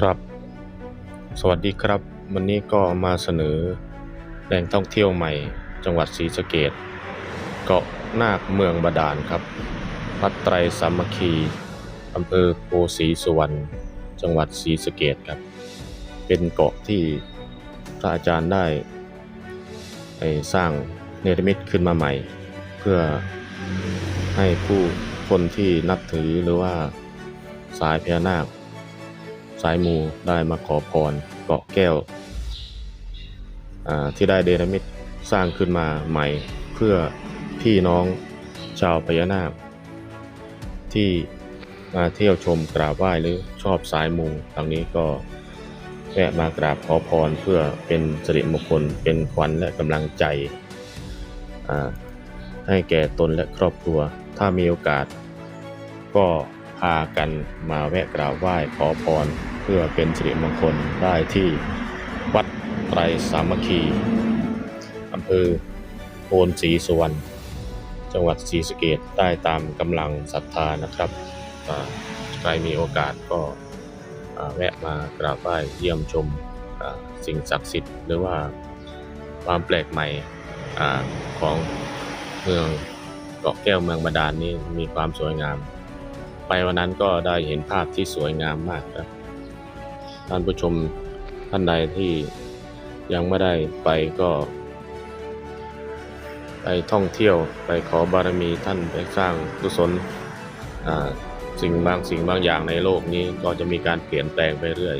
ครับ สวัสดีครับ วันนี้ก็มาเสนอแหล่งท่องเที่ยวใหม่ จังหวัดศรีสะเกษเกาะนาคเมืองบาดาลครับวัดไตรสามัคคีอำเภอโพสีสุวรรณจังหวัดศรีสะเกษครับ เป็นเกาะที่พระอาจารย์ได้สร้างเนรมิตขึ้นมาใหม่ เพื่อให้ผู้คนที่นับถือหรือว่าสายพญานาค สายมูได้มาขอพรเกาะแก้ว ที่ได้เดรมิตสร้างขึ้นมาใหม่เพื่อพี่น้องชาวพญานาค ที่มาเที่ยวชมกราบไหว้หรือชอบสายมูทางนี้ก็แวะมากราบขอพรเพื่อเป็นสิริมงคลเป็นขวัญและกำลังใจ ให้แก่ตนและครอบครัว ถ้ามีโอกาสก็ พากันมาแวะกราบไหว้ขอพร เพื่อเป็นสิริมงคลได้ที่วัดไตรสามัคคีอำเภอโพนศรีสุวรรณจังหวัดศรีสะเกษได้ตามกำลังศรัทธานะครับใครมีโอกาสก็แวะมากราบไหว้เยี่ยมชมสิ่งศักดิ์สิทธิ์ หรือว่าความแปลกใหม่อของเมืองเกาะแก้วเมืองบาดาลนี้มีความสวยงาม ไปวันนั้นก็ได้เห็นภาพที่สวยงามมากครับ ท่านผู้ชมท่านใดที่ยังไม่ได้ไปก็ ไปท่องเที่ยวไปขอบารมีท่านไปสร้างกุศลสิ่งบางสิ่งบางอย่างในโลกนี้ก็จะมีการเปลี่ยนแปลงไปเรื่อย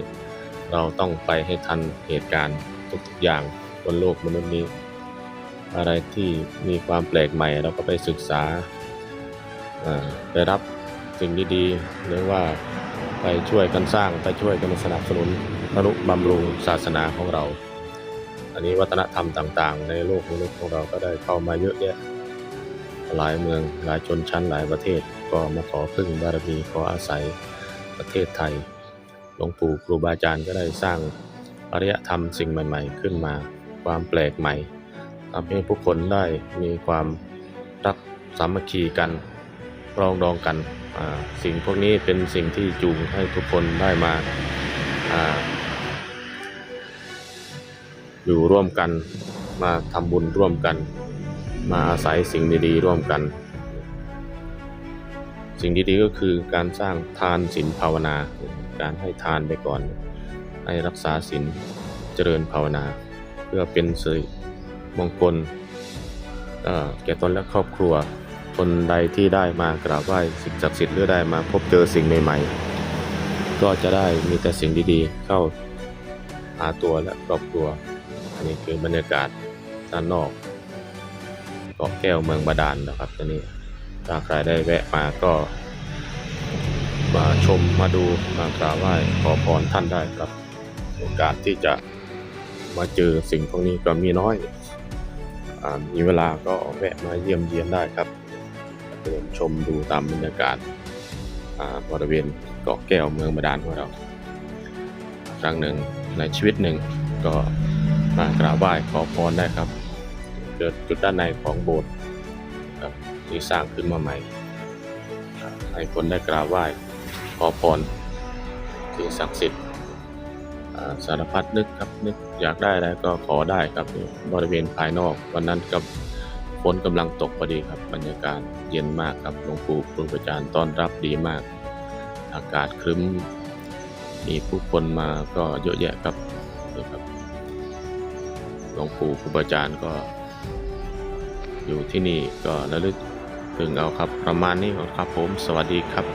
เราต้องไปให้ทันเหตุการณ์ทุกๆอย่างบนโลกมนุษย์นี้ อะไรที่มีความแปลกใหม่เราก็ไปศึกษาไปรับ สิ่งดีๆหรือว่าไปช่วยกันสร้างไปช่วยกันสนับสนุนทนุบำรุงศาสนาของเรา อันนี้วัฒนธรรมต่างๆ ในโลกมนุษย์ของเราก็ได้เข้ามาเยอะแยะหลายเมืองหลายชนชั้นหลายประเทศก็มาขอพึ่งบารมีขออาศัยประเทศไทยหลวงปู่ครูบาอาจารย์ก็ได้สร้างอารยธรรมสิ่งใหม่ ๆ ขึ้นมาความแปลกใหม่ทำให้ผู้คนได้มีความรักสามัคคีกันรองดองกัน สิ่งพวกนี้เป็นสิ่งที่จูงให้ทุกคนได้มาออยู่ร่วมกันมาทำบุญร่วมกัน มาอาศัยสิ่งดีๆร่วมกัน สิ่งดีๆก็คือการสร้างทานศีลภาวนา การให้ทานไปก่อน ให้รักษาศีลเจริญภาวนา เพื่อเป็นสิริมงคลแก่ตนและครอบครัว คนใดที่ได้มากราบไหว้สิ่งศักดิ์สิทธิ์หรือได้มาพบเจอสิ่งใหม่ๆ ก็จะได้มีแต่สิ่งดีๆ เข้าหาตัวและครอบครัว อันนี้คือบรรยากาศด้านนอกเกาะแก้วเมืองบาดาลนะครับตอนนี้ถ้าใครได้แวะมาก็มาชมมาดูมากราบไหว้ขอพรท่านได้ครับ โอกาสที่จะมาเจอสิ่งพวกนี้ก็มีน้อยอมีเวลาก็แวะมาเยี่ยมเยียนได้ครับ เดินชมดูตามบรรยากาศบริเวณเกาะแก้วเมืองบาดาลของเรา ครั้งหนึ่งในชีวิตหนึ่งก็มากราบไหว้ขอพรได้ครับเกิดจุดด้านในของโบสถ์ครับที่สร้างขึ้นมาใหม่ ให้คนได้กราบไหว้ขอพรสิ่งศักดิ์สิทธิ์สารพัดนึกครับนึกอยากได้อะไรก็ขอได้ครับบริเวณภายนอกวันนั้นกับ ฝนกำลังตกพอดีครับ บรรยากาศเย็นมากครับหลวงปู่ครูอาจารย์ต้อนรับดีมาก อากาศครึ้ม มีผู้คนมาก็เยอะแยะครับนี่ครับหลวงปู่ครูอาจารย์ก็ อยู่ที่นี่ก็ระลึกถึงเอาครับประมาณนี้ครับผม สวัสดีครับ